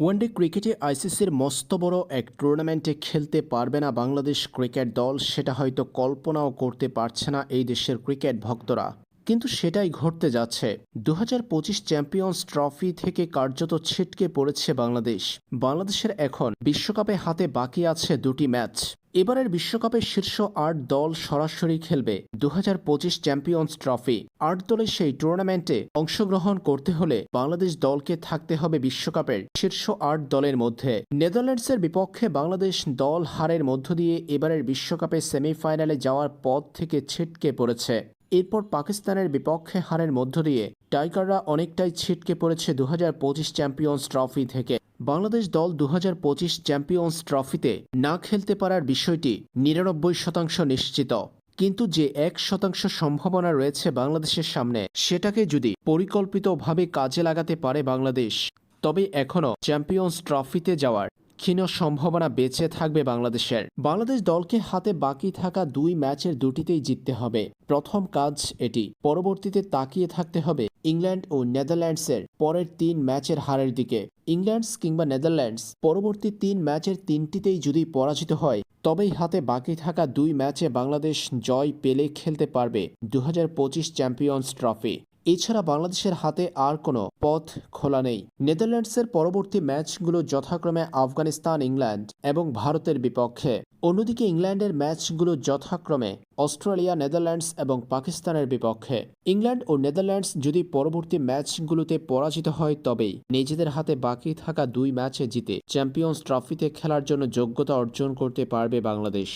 One day ক্রিকেটে আইসিসির মস্ত বড় এক টুর্নামেন্টে খেলতে পারবে না বাংলাদেশ ক্রিকেট দল, সেটা হয়তো কল্পনাও করতে পারছে না এই দেশের ক্রিকেট ভক্তরা। কিন্তু সেটাই ঘটতে যাচ্ছে। দু হাজার পঁচিশ চ্যাম্পিয়ন্স ট্রফি থেকে কার্যত ছিটকে পড়েছে বাংলাদেশ। বাংলাদেশের এখন বিশ্বকাপে হাতে বাকি আছে দুটি ম্যাচ। এবারের বিশ্বকাপের শীর্ষ আট দল সরাসরি খেলবে দু হাজার পঁচিশ চ্যাম্পিয়ন্স ট্রফি। আট দলের সেই টুর্নামেন্টে অংশগ্রহণ করতে হলে বাংলাদেশ দলকে থাকতে হবে বিশ্বকাপের শীর্ষ আট দলের মধ্যে। নেদারল্যান্ডসের বিপক্ষে বাংলাদেশ দল হারের মধ্য দিয়ে এবারের বিশ্বকাপে সেমিফাইনালে যাওয়ার পথ থেকে ছিটকে পড়েছে। এরপর পাকিস্তানের বিপক্ষে হারের মধ্য দিয়ে টাইগাররা অনেকটাই ছিটকে পড়েছে দু হাজার পঁচিশ চ্যাম্পিয়ন্স ট্রফি থেকে। বাংলাদেশ দল দু হাজার পঁচিশ চ্যাম্পিয়ন্স ট্রফিতে না খেলতে পারার বিষয়টি নিরানব্বই শতাংশ নিশ্চিত। কিন্তু যে এক শতাংশ সম্ভাবনা রয়েছে বাংলাদেশের সামনে, সেটাকে যদি পরিকল্পিতভাবে কাজে লাগাতে পারে বাংলাদেশ, তবে এখনও চ্যাম্পিয়ন্স ট্রফিতে যাওয়ার ক্ষীণ সম্ভাবনা বেঁচে থাকবে বাংলাদেশের। বাংলাদেশ দলকে হাতে বাকি থাকা দুই ম্যাচের দুটিতেই জিততে হবে। প্রথম কাজ এটি, পরবর্তীতে তাকিয়ে থাকতে হবে ইংল্যান্ড ও নেদারল্যান্ডসের পরের তিন ম্যাচের হারের দিকে। ইংল্যান্ডস কিংবা নেদারল্যান্ডস পরবর্তী তিন ম্যাচের তিনটিতেই যদি পরাজিত হয়, তবেই হাতে বাকি থাকা দুই ম্যাচে বাংলাদেশ জয় পেলে খেলতে পারবে দু হাজার পঁচিশ চ্যাম্পিয়ন্স ট্রফি। এছাড়া বাংলাদেশের হাতে আর কোনো পথ খোলা নেই। নেদারল্যান্ডসের পরবর্তী ম্যাচগুলো যথাক্রমে আফগানিস্তান ইংল্যান্ড এবং ভারতের বিপক্ষে। অন্যদিকে ইংল্যান্ডের ম্যাচগুলো যথাক্রমে অস্ট্রেলিয়া, নেদারল্যান্ডস এবং পাকিস্তানের বিপক্ষে। ইংল্যান্ড ও নেদারল্যান্ডস যদি পরবর্তী ম্যাচগুলোতে পরাজিত হয়, তবেই নিজেদের হাতে বাকি থাকা দুই ম্যাচে জিতে চ্যাম্পিয়ন্স ট্রফিতে খেলার জন্য যোগ্যতা অর্জন করতে পারবে বাংলাদেশ।